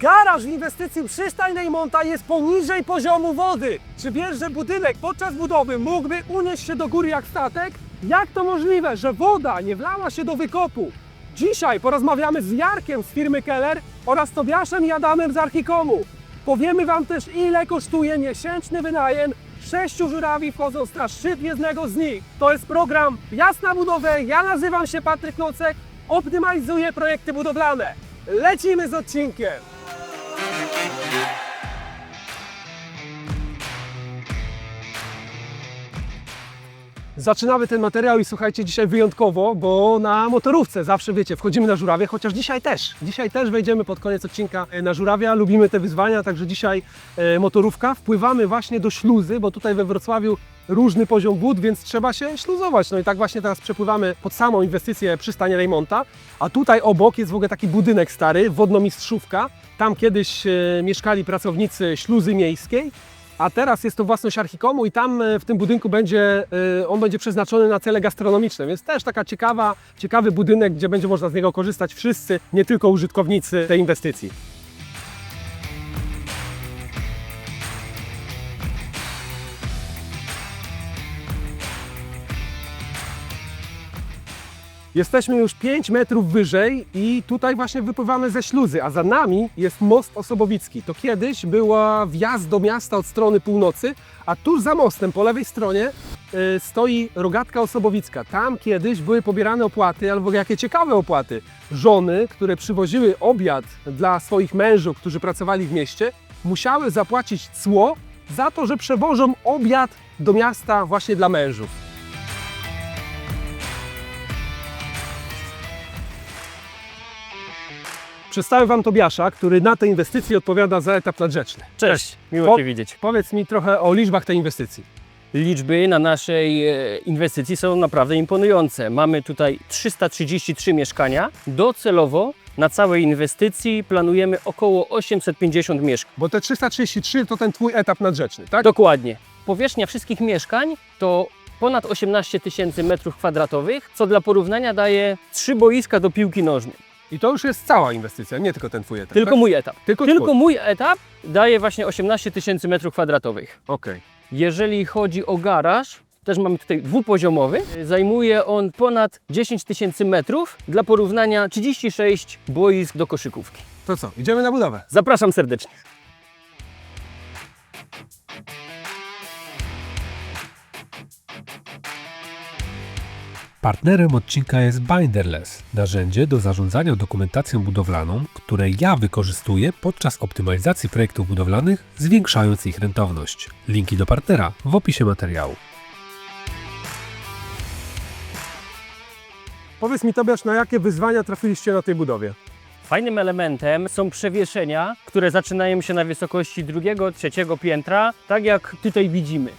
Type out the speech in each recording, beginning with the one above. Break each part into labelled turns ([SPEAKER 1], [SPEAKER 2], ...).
[SPEAKER 1] Garaż w inwestycji przystań Rejmonta jest poniżej poziomu wody. Czy wiesz, że budynek podczas budowy mógłby unieść się do góry jak statek? Jak to możliwe, że woda nie wlała się do wykopu? Dzisiaj porozmawiamy z Jarkiem z firmy Keller oraz Tobiaszem i Adamem z Archikomu. Powiemy Wam też, ile kosztuje miesięczny wynajem sześciu żurawi wchodząc na szczyt jednego z nich. To jest program Wjazd na budowę. Ja nazywam się Patryk Nocek. Optymalizuję projekty budowlane. Lecimy z odcinkiem. Zaczynamy ten materiał i słuchajcie, dzisiaj wyjątkowo, bo na motorówce zawsze wiecie, wchodzimy na żurawie, chociaż dzisiaj też. Dzisiaj też wejdziemy pod koniec odcinka e, na żurawia, lubimy te wyzwania, także dzisiaj e, motorówka. Wpływamy właśnie do śluzy, bo tutaj we Wrocławiu różny poziom wód, więc trzeba się śluzować. No i tak właśnie teraz przepływamy pod samą inwestycję przystań Rejmonta, a tutaj obok jest w ogóle taki budynek stary, wodnomistrzówka. Tam kiedyś e, mieszkali pracownicy śluzy miejskiej. A teraz jest to własność Archikomu i tam e, w tym budynku będzie, e, on będzie przeznaczony na cele gastronomiczne, więc też taka ciekawa, ciekawy budynek, gdzie będzie można z niego korzystać wszyscy, nie tylko użytkownicy tej inwestycji. Jesteśmy już 5 metrów wyżej i tutaj właśnie wypływamy ze śluzy, a za nami jest most Osobowicki. To kiedyś była wjazd do miasta od strony północy, a tuż za mostem po lewej stronie y, stoi rogatka Osobowicka. Tam kiedyś były pobierane opłaty, albo jakie ciekawe opłaty. Żony, które przywoziły obiad dla swoich mężów, którzy pracowali w mieście, musiały zapłacić cło za to, że przewożą obiad do miasta właśnie dla mężów. Przedstawię Wam Tobiasza, który na te inwestycje odpowiada za etap nadrzeczny.
[SPEAKER 2] Cześć, miło
[SPEAKER 1] Po-
[SPEAKER 2] Cię widzieć.
[SPEAKER 1] Powiedz mi trochę o liczbach tej inwestycji.
[SPEAKER 2] Liczby na naszej e, inwestycji są naprawdę imponujące. Mamy tutaj 333 mieszkania. Docelowo na całej inwestycji planujemy około 850 mieszkań.
[SPEAKER 1] Bo te 333 to ten Twój etap nadrzeczny, tak?
[SPEAKER 2] Dokładnie. Powierzchnia wszystkich mieszkań to ponad 18 tysięcy metrów kwadratowych, co dla porównania daje trzy boiska do piłki nożnej.
[SPEAKER 1] I to już jest cała inwestycja, nie tylko ten Twój etap.
[SPEAKER 2] Tylko
[SPEAKER 1] tak?
[SPEAKER 2] mój etap.
[SPEAKER 1] Tylko
[SPEAKER 2] Tylko mój etap daje właśnie 18 tysięcy metrów kwadratowych.
[SPEAKER 1] Okej.
[SPEAKER 2] Jeżeli chodzi o garaż, też mamy tutaj dwupoziomowy. Zajmuje on ponad 10 tysięcy metrów. Dla porównania 36 boisk do koszykówki.
[SPEAKER 1] To co, idziemy na budowę.
[SPEAKER 2] Zapraszam serdecznie.
[SPEAKER 3] Partnerem odcinka jest Binderless, narzędzie do zarządzania dokumentacją budowlaną, które ja wykorzystuję podczas optymalizacji projektów budowlanych, zwiększając ich rentowność. Linki do partnera w opisie materiału.
[SPEAKER 1] Powiedz mi Tobiasz, na jakie wyzwania trafiliście na tej budowie?
[SPEAKER 2] Fajnym elementem są przewieszenia, które zaczynają się na wysokości drugiego, trzeciego piętra, tak jak tutaj widzimy.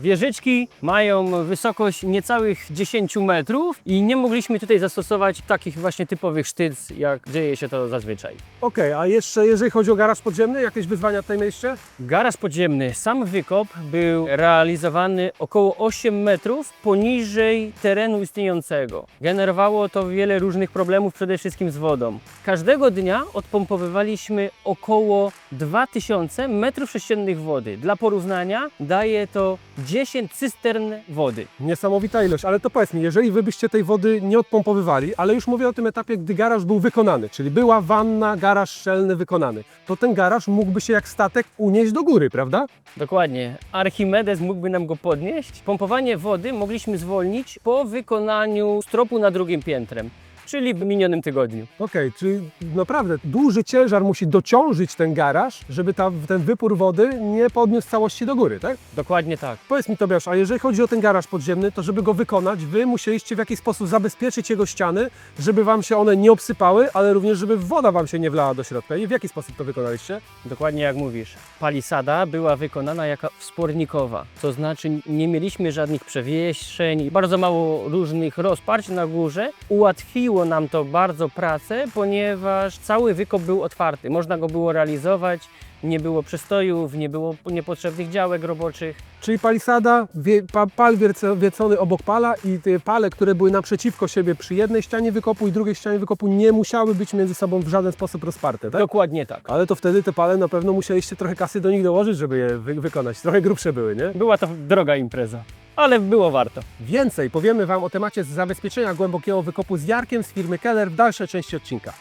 [SPEAKER 2] Wieżyczki mają wysokość niecałych 10 metrów i nie mogliśmy tutaj zastosować takich właśnie typowych sztyc, jak dzieje się to zazwyczaj.
[SPEAKER 1] Okej, a jeszcze jeżeli chodzi o garaż podziemny, jakieś wyzwania tutaj mieliście?
[SPEAKER 2] Garaż podziemny, sam wykop był realizowany około 8 metrów poniżej terenu istniejącego. Generowało to wiele różnych problemów, przede wszystkim z wodą. Każdego dnia odpompowywaliśmy około 2000 metrów sześciennych wody. Dla porównania daje to 10 cystern wody.
[SPEAKER 1] Niesamowita ilość, ale to powiedz mi, jeżeli wy byście tej wody nie odpompowywali, ale już mówię o tym etapie, gdy garaż był wykonany, czyli była wanna, garaż szczelny wykonany, to ten garaż mógłby się jak statek unieść do góry, prawda?
[SPEAKER 2] Dokładnie. Archimedes mógłby nam go podnieść. Pompowanie wody mogliśmy zwolnić po wykonaniu stropu na drugim piętrem, czyli w minionym tygodniu.
[SPEAKER 1] Okej, czyli naprawdę duży ciężar musi dociążyć ten garaż, żeby ta, ten wypór wody nie podniósł całości do góry, tak?
[SPEAKER 2] Dokładnie tak.
[SPEAKER 1] Powiedz mi Tobiasz, a jeżeli chodzi o ten garaż podziemny, to żeby go wykonać, wy musieliście w jakiś sposób zabezpieczyć jego ściany, żeby wam się one nie obsypały, ale również żeby woda wam się nie wlała do środka. I w jaki sposób to wykonaliście?
[SPEAKER 2] Dokładnie jak mówisz. Palisada była wykonana jako wspornikowa, to znaczy nie mieliśmy żadnych przewieszeń, bardzo mało różnych rozparć na górze. Ułatwiło nam to bardzo pracę, ponieważ cały wykop był otwarty. Można go było realizować, nie było przystojów, nie było niepotrzebnych działek roboczych.
[SPEAKER 1] Czyli palisada, wie, pa, pal wiecony obok pala i te pale, które były naprzeciwko siebie przy jednej ścianie wykopu i drugiej ścianie wykopu nie musiały być między sobą w żaden sposób rozparte, tak?
[SPEAKER 2] Dokładnie tak.
[SPEAKER 1] Ale to wtedy te pale na pewno musieliście trochę kasy do nich dołożyć, żeby je wy, wykonać. Trochę grubsze były, nie?
[SPEAKER 2] Była to droga impreza, ale było warto.
[SPEAKER 1] Więcej powiemy Wam o temacie zabezpieczenia głębokiego wykopu z Jarkiem z firmy Keller w dalszej części odcinka.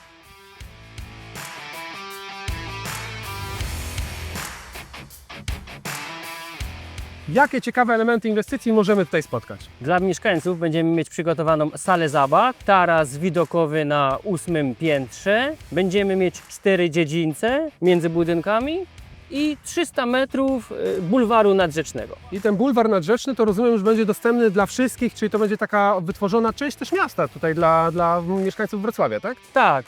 [SPEAKER 1] Jakie ciekawe elementy inwestycji możemy tutaj spotkać?
[SPEAKER 2] Dla mieszkańców będziemy mieć przygotowaną salę zabaw, taras widokowy na ósmym piętrze, będziemy mieć cztery dziedzińce między budynkami i 300 metrów y, bulwaru nadrzecznego.
[SPEAKER 1] I ten bulwar nadrzeczny to rozumiem już będzie dostępny dla wszystkich, czyli to będzie taka wytworzona część też miasta tutaj dla, dla mieszkańców Wrocławia, tak?
[SPEAKER 2] Tak,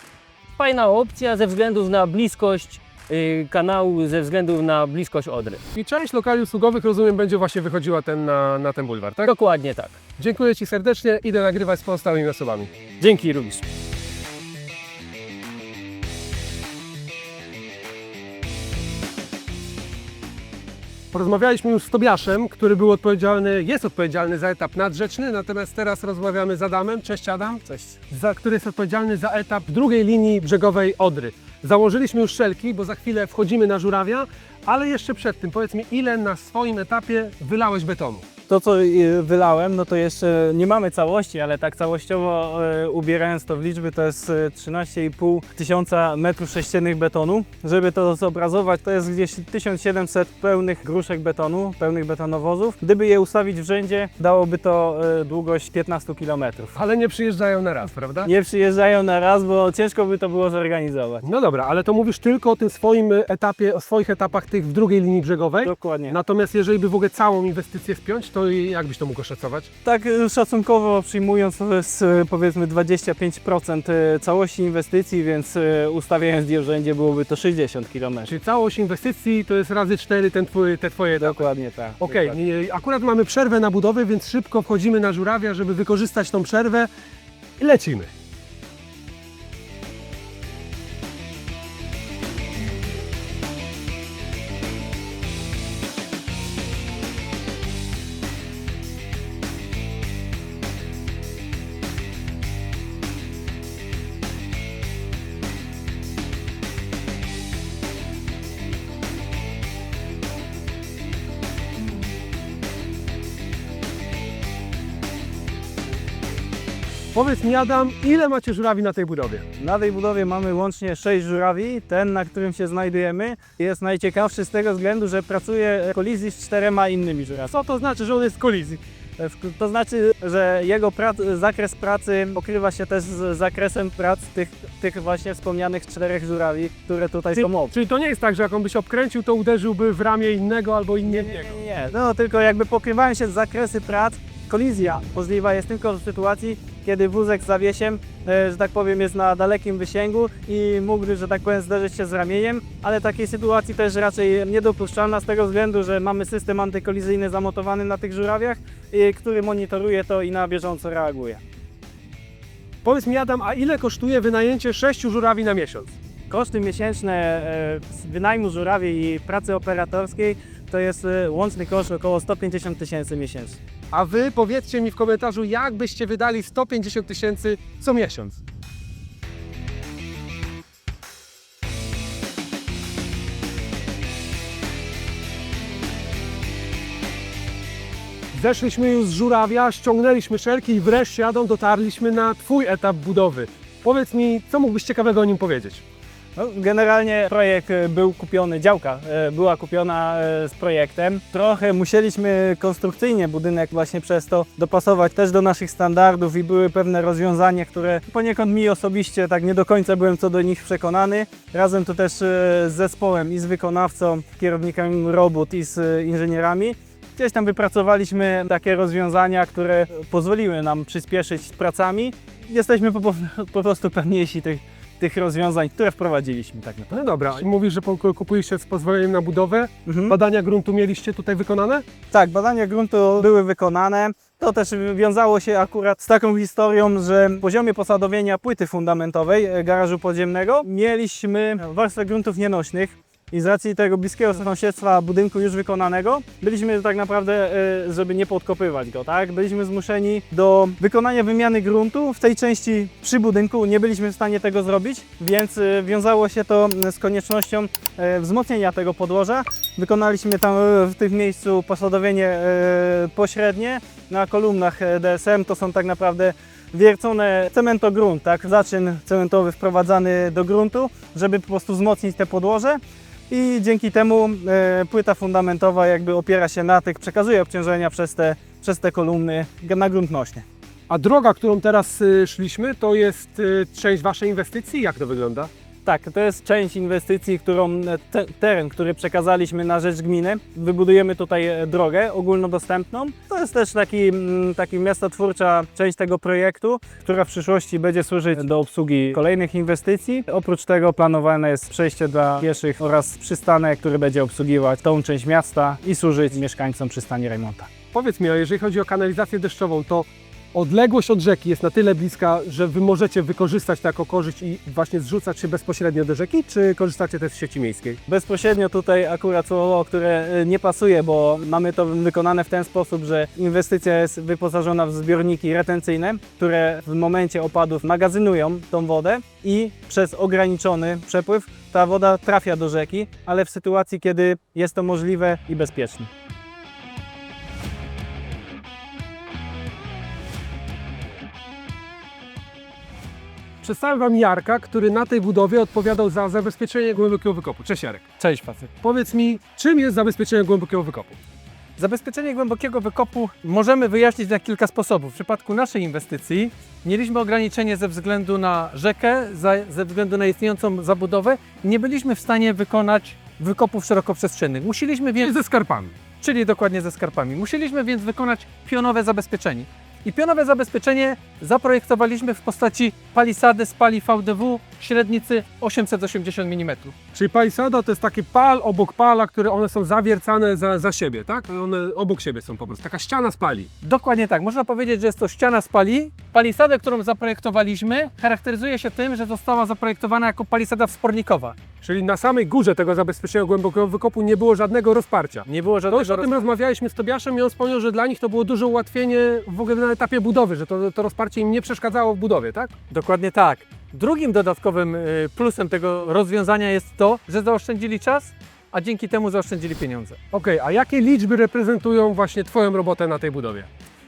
[SPEAKER 2] fajna opcja ze względów na bliskość y, kanału, ze względu na bliskość Odry.
[SPEAKER 1] I część lokali usługowych rozumiem będzie właśnie wychodziła ten na, na ten bulwar, tak?
[SPEAKER 2] Dokładnie tak.
[SPEAKER 1] Dziękuję Ci serdecznie, idę nagrywać z pozostałymi osobami.
[SPEAKER 2] Dzięki również.
[SPEAKER 1] Porozmawialiśmy już z Tobiaszem, który był odpowiedzialny, jest odpowiedzialny za etap nadrzeczny, natomiast teraz rozmawiamy z Adamem. Cześć Adam.
[SPEAKER 2] Cześć.
[SPEAKER 1] Za, który jest odpowiedzialny za etap drugiej linii brzegowej Odry. Założyliśmy już szelki, bo za chwilę wchodzimy na żurawia, ale jeszcze przed tym powiedz mi, ile na swoim etapie wylałeś betonu?
[SPEAKER 4] To, co y, wylałem, no to jeszcze nie mamy całości, ale tak całościowo y, ubierając to w liczby, to jest y, 13,5 tysiąca metrów sześciennych betonu. Żeby to zobrazować, to jest gdzieś 1700 pełnych gruszek betonu, pełnych betonowozów. Gdyby je ustawić w rzędzie, dałoby to y, długość 15 km.
[SPEAKER 1] Ale nie przyjeżdżają na raz, prawda?
[SPEAKER 4] Nie przyjeżdżają na raz, bo ciężko by to było zorganizować.
[SPEAKER 1] No dobra, ale to mówisz tylko o tym swoim etapie, o swoich etapach tych w drugiej linii brzegowej.
[SPEAKER 4] Dokładnie.
[SPEAKER 1] Natomiast jeżeli by w ogóle całą inwestycję spiąć, to jak byś to mógł oszacować?
[SPEAKER 4] Tak y, szacunkowo przyjmując, to jest y, powiedzmy 25% y, całości inwestycji, więc ustawiając je w rzędzie byłoby to 60 km.
[SPEAKER 1] Czyli całość inwestycji to jest razy cztery ten twój, te twoje etapy.
[SPEAKER 4] Dokładnie tak.
[SPEAKER 1] Okej, nie- akurat mamy przerwę na budowę, więc szybko wchodzimy na żurawia, żeby wykorzystać tą przerwę i lecimy. Powiedz mi Adam, ile macie żurawi na tej budowie?
[SPEAKER 4] Na tej budowie mamy łącznie 6 żurawi. Ten, na którym się znajdujemy, jest najciekawszy z tego względu, że pracuje w kolizji z czterema innymi żurawami.
[SPEAKER 1] Co to znaczy, że on jest w kolizji?
[SPEAKER 4] To znaczy, że jego prac, zakres pracy pokrywa się też z zakresem prac tych, tych właśnie wspomnianych czterech żurawi, które tutaj
[SPEAKER 1] Czyli,
[SPEAKER 4] są obok.
[SPEAKER 1] czyli to nie jest tak, że jak on by się obkręcił, to uderzyłby w ramię innego albo innego.
[SPEAKER 4] nie, nie, nie. No tylko jakby pokrywają się zakresy prac. Kolizja możliwa jest tylko w sytuacji, kiedy wózek z zawiesiem, e, że tak powiem, jest na dalekim wysięgu i mógłby, że tak powiem, zderzyć się z ramieniem, ale takiej sytuacji też raczej niedopuszczalna z tego względu, że mamy system antykolizyjny zamontowany na tych żurawiach, i, który monitoruje to i na bieżąco reaguje.
[SPEAKER 1] Powiedz mi Adam, a ile kosztuje wynajęcie sześciu żurawi na miesiąc?
[SPEAKER 4] Koszty miesięczne e, wynajmu żurawi i pracy operatorskiej to jest e, łączny koszt około 150 tysięcy miesięcznie.
[SPEAKER 1] A wy powiedzcie mi w komentarzu, jak byście wydali 150 tysięcy co miesiąc? Zeszliśmy już z żurawia, ściągnęliśmy szelki i wreszcie Adam dotarliśmy na Twój etap budowy. Powiedz mi, co mógłbyś ciekawego o nim powiedzieć?
[SPEAKER 4] No, generalnie projekt e, był kupiony, działka e, była kupiona e, z projektem. Trochę musieliśmy konstrukcyjnie budynek właśnie przez to dopasować też do naszych standardów i były pewne rozwiązania, które poniekąd mi osobiście tak nie do końca byłem co do nich przekonany. Razem tu też z zespołem i z wykonawcą, kierownikiem robót i z inżynierami. Gdzieś tam wypracowaliśmy takie rozwiązania, które pozwoliły nam przyspieszyć pracami. Jesteśmy po, po prostu pewniejsi tych, tych rozwiązań, które wprowadziliśmy tak naprawdę.
[SPEAKER 1] No dobra, mówisz, że po- kupujecie z pozwoleniem na budowę.
[SPEAKER 4] Mhm.
[SPEAKER 1] Badania gruntu mieliście tutaj wykonane?
[SPEAKER 4] Tak, badania gruntu były wykonane. To też wiązało się akurat z taką historią, że w poziomie posadowienia płyty fundamentowej e, garażu podziemnego mieliśmy warstwę gruntów nienośnych i z racji tego bliskiego sąsiedztwa budynku już wykonanego, byliśmy tak naprawdę, e, żeby nie podkopywać go, tak? Byliśmy zmuszeni do wykonania wymiany gruntu w tej części przy budynku. Nie byliśmy w stanie tego zrobić, więc e, wiązało się to z koniecznością e, wzmocnienia tego podłoża. Wykonaliśmy tam e, w tym miejscu posadowienie e, pośrednie na kolumnach e, DSM. To są tak naprawdę wiercone cementogrunt, tak? Zaczyn cementowy wprowadzany do gruntu, żeby po prostu wzmocnić te podłoże. I dzięki temu e, płyta fundamentowa jakby opiera się na tych, przekazuje obciążenia przez te, przez te kolumny na grunt nośny.
[SPEAKER 1] A droga, którą teraz y, szliśmy, to jest y, część Waszej inwestycji? Jak to wygląda?
[SPEAKER 4] Tak, to jest część inwestycji, którą te, teren, który przekazaliśmy na rzecz gminy. Wybudujemy tutaj e, drogę ogólnodostępną. To jest też taki, mm, taki miastotwórcza część tego projektu, która w przyszłości będzie służyć do obsługi kolejnych inwestycji. Oprócz tego planowane jest przejście dla pieszych oraz przystanek, który będzie obsługiwać tą część miasta i służyć mieszkańcom przystani Rejmonta.
[SPEAKER 1] Powiedz mi, jeżeli chodzi o kanalizację deszczową, to odległość od rzeki jest na tyle bliska, że Wy możecie wykorzystać to jako korzyść i właśnie zrzucać się bezpośrednio do rzeki, czy korzystacie też z sieci miejskiej?
[SPEAKER 4] Bezpośrednio tutaj akurat słowo, które y, nie pasuje, bo mamy to wykonane w ten sposób, że inwestycja jest wyposażona w zbiorniki retencyjne, które w momencie opadów magazynują tą wodę i przez ograniczony przepływ ta woda trafia do rzeki, ale w sytuacji, kiedy jest to możliwe i bezpieczne.
[SPEAKER 1] Przedstawiam Wam Jarka, który na tej budowie odpowiadał za zabezpieczenie głębokiego wykopu. Cześć Jarek.
[SPEAKER 5] Cześć Patryk.
[SPEAKER 1] Powiedz mi, czym jest zabezpieczenie głębokiego wykopu?
[SPEAKER 5] Zabezpieczenie głębokiego wykopu możemy wyjaśnić na kilka sposobów. W przypadku naszej inwestycji mieliśmy ograniczenie ze względu na rzekę, ze względu na istniejącą zabudowę. Nie byliśmy w stanie wykonać wykopów szerokoprzestrzennych. Musieliśmy więc,
[SPEAKER 1] Ze skarpami.
[SPEAKER 5] czyli dokładnie ze skarpami, musieliśmy więc wykonać pionowe zabezpieczenie. I pionowe zabezpieczenie zaprojektowaliśmy w postaci palisady z pali VDW średnicy 880 mm.
[SPEAKER 1] Czyli palisada to jest taki pal obok pala, które one są zawiercane za, za siebie, tak? One obok siebie są po prostu. Taka ściana z pali.
[SPEAKER 5] Dokładnie tak. Można powiedzieć, że jest to ściana z pali. Palisadę, którą zaprojektowaliśmy, charakteryzuje się tym, że została zaprojektowana jako palisada wspornikowa.
[SPEAKER 1] Czyli na samej górze tego zabezpieczenia głębokiego wykopu nie było żadnego rozparcia.
[SPEAKER 5] Nie było
[SPEAKER 1] To
[SPEAKER 5] żadnego
[SPEAKER 1] już o tym rozmawialiśmy z Tobiaszem i on wspomniał, że dla nich to było duże ułatwienie w ogóle na etapie budowy, że to, to rozparcie im nie przeszkadzało w budowie, tak?
[SPEAKER 5] Dokładnie tak. Drugim dodatkowym y, plusem tego rozwiązania jest to, że zaoszczędzili czas, a dzięki temu zaoszczędzili pieniądze.
[SPEAKER 1] Okej, a jakie liczby reprezentują właśnie Twoją robotę na tej budowie?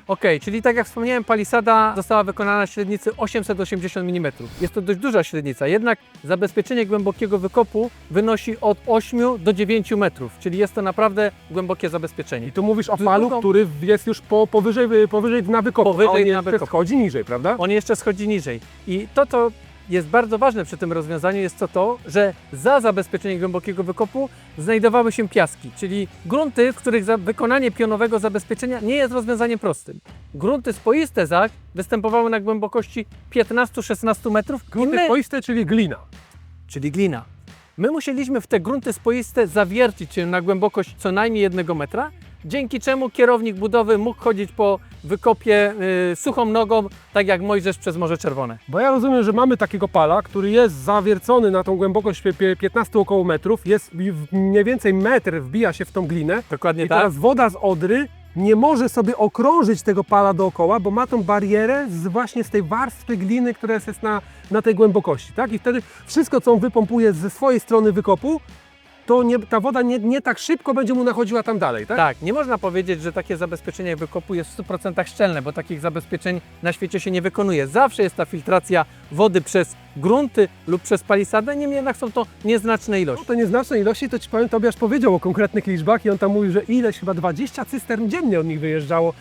[SPEAKER 5] Ok, czyli tak jak wspomniałem, palisada została wykonana na średnicy 880 mm. Jest to dość duża średnica, jednak zabezpieczenie głębokiego wykopu wynosi od 8 do 9 metrów, czyli jest to naprawdę głębokie zabezpieczenie.
[SPEAKER 1] I tu mówisz o palu, który jest już po, powyżej, powyżej na wykopu,
[SPEAKER 5] Powyżej
[SPEAKER 1] a on jeszcze schodzi niżej, prawda?
[SPEAKER 5] On jeszcze schodzi niżej. I to, co jest bardzo ważne przy tym rozwiązaniu, jest to, to, że za zabezpieczenie głębokiego wykopu znajdowały się piaski, czyli grunty, w których za wykonanie pionowego zabezpieczenia nie jest rozwiązaniem prostym. Grunty spoiste zaś występowały na głębokości 15-16 metrów,
[SPEAKER 1] Grunty
[SPEAKER 5] my,
[SPEAKER 1] spoiste, czyli glina.
[SPEAKER 5] czyli glina. My musieliśmy w te grunty spoiste zawiercić się na głębokość co najmniej jednego metra, dzięki czemu kierownik budowy mógł chodzić po wykopie y, suchą nogą, tak jak Mojżesz przez Morze Czerwone.
[SPEAKER 1] Bo ja rozumiem, że mamy takiego pala, który jest zawiercony na tą głębokość pie- pie- 15 około metrów, jest mniej więcej metr wbija się w tą glinę
[SPEAKER 5] Dokładnie
[SPEAKER 1] i
[SPEAKER 5] tak.
[SPEAKER 1] teraz woda z Odry nie może sobie okrążyć tego pala dookoła, bo ma tą barierę z właśnie z tej warstwy gliny, która jest jest na, na tej głębokości, tak? I wtedy wszystko, co on wypompuje ze swojej strony wykopu, to nie, ta woda nie, nie tak szybko będzie mu nachodziła tam dalej, tak?
[SPEAKER 5] Tak, nie można powiedzieć, że takie zabezpieczenie wykopu jest w 100% szczelne, bo takich zabezpieczeń na świecie się nie wykonuje. Zawsze jest ta filtracja wody przez grunty lub przez palisadę, niemniej jednak są to nieznaczne
[SPEAKER 1] No
[SPEAKER 5] ilości.
[SPEAKER 1] te nieznaczne ilości, to Ci powiem, Tobiasz powiedział o konkretnych liczbach i on tam mówił, że ileś, chyba 20 cystern dziennie od nich wyjeżdżało.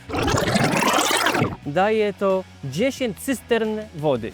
[SPEAKER 2] Daje to 10 cystern wody.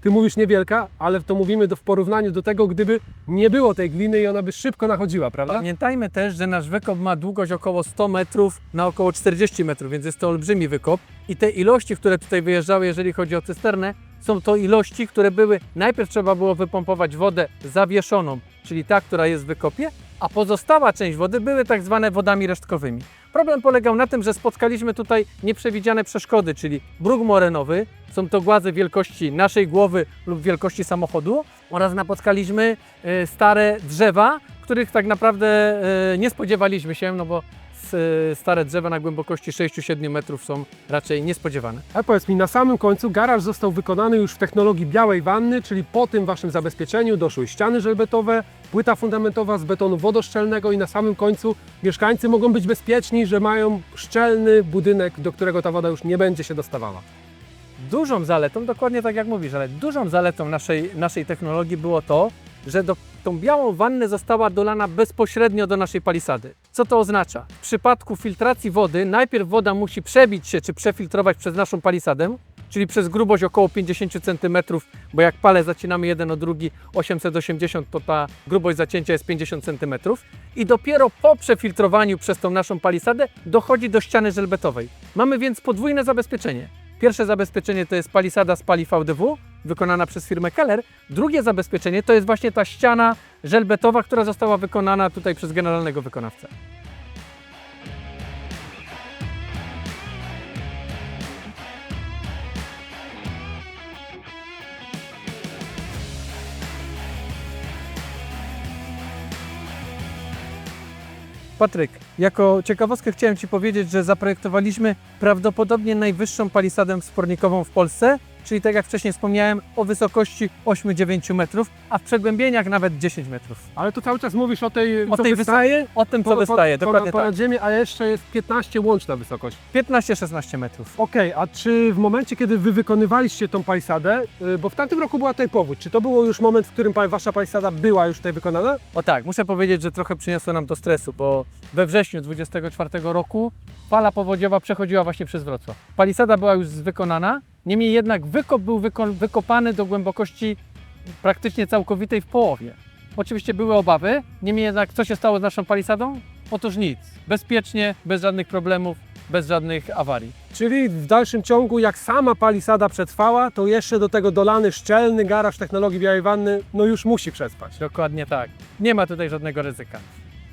[SPEAKER 1] Ty mówisz niewielka, ale to mówimy do, w porównaniu do tego, gdyby nie było tej gliny i ona by szybko nachodziła, prawda?
[SPEAKER 5] Pamiętajmy też, że nasz wykop ma długość około 100 metrów na około 40 metrów, więc jest to olbrzymi wykop. I te ilości, które tutaj wyjeżdżały, jeżeli chodzi o cysternę, są to ilości, które były, najpierw trzeba było wypompować wodę zawieszoną, czyli ta, która jest w wykopie, a pozostała część wody były tak zwane wodami resztkowymi. Problem polegał na tym, że spotkaliśmy tutaj nieprzewidziane przeszkody, czyli bruk morenowy, są to głazy wielkości naszej głowy lub wielkości samochodu oraz napotkaliśmy e, stare drzewa, których tak naprawdę e, nie spodziewaliśmy się, no bo e, stare drzewa na głębokości 6-7 metrów są raczej niespodziewane.
[SPEAKER 1] A powiedz mi, na samym końcu garaż został wykonany już w technologii białej wanny, czyli po tym waszym zabezpieczeniu doszły ściany żelbetowe, płyta fundamentowa z betonu wodoszczelnego i na samym końcu mieszkańcy mogą być bezpieczni, że mają szczelny budynek, do którego ta woda już nie będzie się dostawała.
[SPEAKER 5] Dużą zaletą, dokładnie tak jak mówisz, ale dużą zaletą naszej, naszej technologii było to, że do, tą białą wannę została dolana bezpośrednio do naszej palisady. Co to oznacza? W przypadku filtracji wody najpierw woda musi przebić się czy przefiltrować przez naszą palisadę, czyli przez grubość około 50 cm, bo jak pale zacinamy jeden od drugi 880, to ta grubość zacięcia jest 50 cm i dopiero po przefiltrowaniu przez tą naszą palisadę dochodzi do ściany żelbetowej. Mamy więc podwójne zabezpieczenie. Pierwsze zabezpieczenie to jest palisada z pali VDW, wykonana przez firmę Keller. Drugie zabezpieczenie to jest właśnie ta ściana żelbetowa, która została wykonana tutaj przez generalnego wykonawcę. Patryk, jako ciekawostkę chciałem Ci powiedzieć, że zaprojektowaliśmy prawdopodobnie najwyższą palisadę wspornikową w Polsce, czyli tak jak wcześniej wspomniałem, o wysokości 8-9 metrów, a w przegłębieniach nawet 10 metrów.
[SPEAKER 1] Ale tu cały czas mówisz o tej,
[SPEAKER 5] O
[SPEAKER 1] co
[SPEAKER 5] tej
[SPEAKER 1] wystaje,
[SPEAKER 5] O tym, co
[SPEAKER 1] po- po-
[SPEAKER 5] wystaje,
[SPEAKER 1] ponad,
[SPEAKER 5] dokładnie
[SPEAKER 1] ponad
[SPEAKER 5] tak.
[SPEAKER 1] ziemię, a jeszcze jest 15 łączna wysokość.
[SPEAKER 5] 15-16 metrów.
[SPEAKER 1] Okej, a czy w momencie, kiedy wy wykonywaliście tą palisadę, y, bo w tamtym roku była tutaj powódź, czy to było już moment, w którym wasza palisada była już tutaj wykonana?
[SPEAKER 5] O tak, muszę powiedzieć, że trochę przyniosło nam to stresu, bo we wrześniu 24 roku fala powodziowa przechodziła właśnie przez Wrocław. Palisada była już wykonana, niemniej jednak wykop był wyko- wykopany do głębokości praktycznie całkowitej w połowie. Oczywiście były obawy, niemniej jednak co się stało z naszą palisadą? Otóż nic. Bezpiecznie, bez żadnych problemów, bez żadnych awarii.
[SPEAKER 1] Czyli w dalszym ciągu, jak sama palisada przetrwała, to jeszcze do tego dolany szczelny garaż technologii białej wanny, no już musi przetrwać.
[SPEAKER 5] Dokładnie tak. Nie ma tutaj żadnego ryzyka.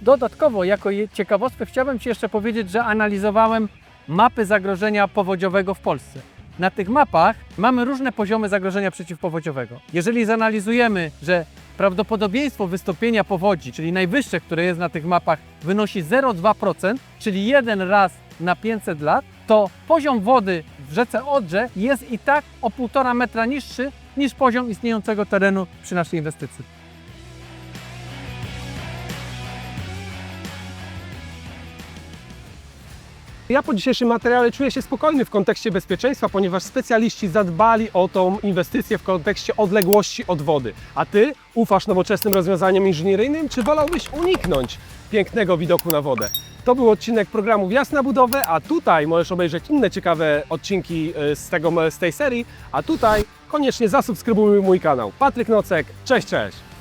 [SPEAKER 5] Dodatkowo, jako ciekawostkę, chciałbym Ci jeszcze powiedzieć, że analizowałem mapy zagrożenia powodziowego w Polsce. Na tych mapach mamy różne poziomy zagrożenia przeciwpowodziowego. Jeżeli zanalizujemy, że prawdopodobieństwo wystąpienia powodzi, czyli najwyższe, które jest na tych mapach, wynosi 0,2%, czyli jeden raz na 500 lat, to poziom wody w rzece Odrze jest i tak o 1,5 metra niższy niż poziom istniejącego terenu przy naszej inwestycji.
[SPEAKER 1] Ja po dzisiejszym materiale czuję się spokojny w kontekście bezpieczeństwa, ponieważ specjaliści zadbali o tą inwestycję w kontekście odległości od wody. A Ty ufasz nowoczesnym rozwiązaniom inżynieryjnym, czy wolałbyś uniknąć pięknego widoku na wodę? To był odcinek programu Wjazd na budowę, a tutaj możesz obejrzeć inne ciekawe odcinki y, z, tego, z tej serii, a tutaj koniecznie zasubskrybuj mój kanał. Patryk Nocek, cześć, cześć!